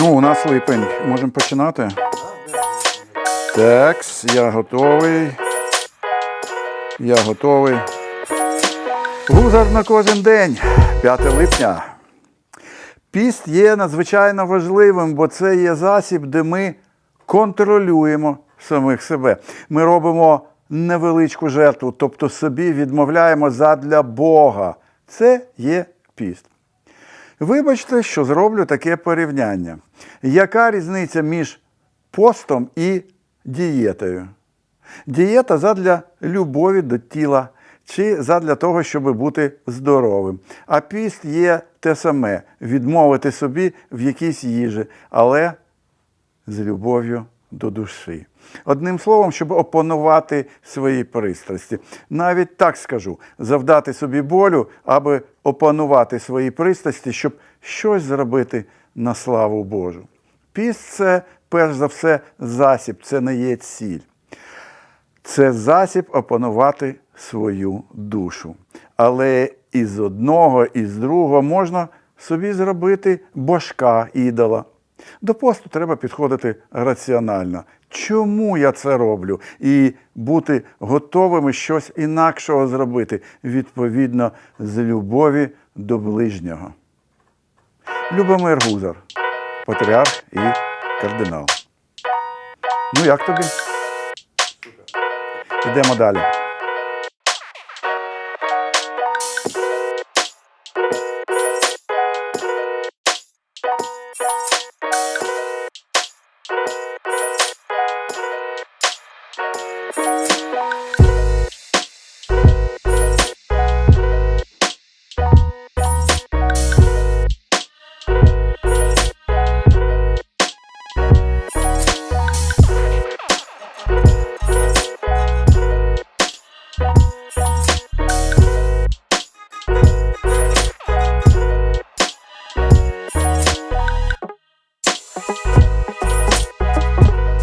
Ну, у нас липень. Можемо починати. Так, я готовий. Я готовий. Гузар на кожен день. 5 липня. Піст є надзвичайно важливим, бо це є засіб, де ми контролюємо самих себе. Ми робимо невеличку жертву, тобто собі відмовляємо задля Бога. Це є піст. Вибачте, що зроблю таке порівняння. Яка різниця між постом і дієтою? Дієта задля любові до тіла чи задля того, щоб бути здоровим. А піст є те саме відмовити собі в якійсь їжі, але з любов'ю до душі. Одним словом, щоб опанувати свої пристрасті. Навіть так скажу: завдати собі болю, аби опанувати свої пристрасті, щоб щось зробити на славу Божу. Піст це перш за все засіб, це не є ціль. Це засіб опанувати свою душу. Але із одного, і з другого можна собі зробити божка ідола. До посту треба підходити раціонально. Чому я це роблю? І бути готовими щось інакшого зробити відповідно з любові до ближнього. Любомир Гузар, патріарх і кардинал. Ну як тобі? Йдемо далі.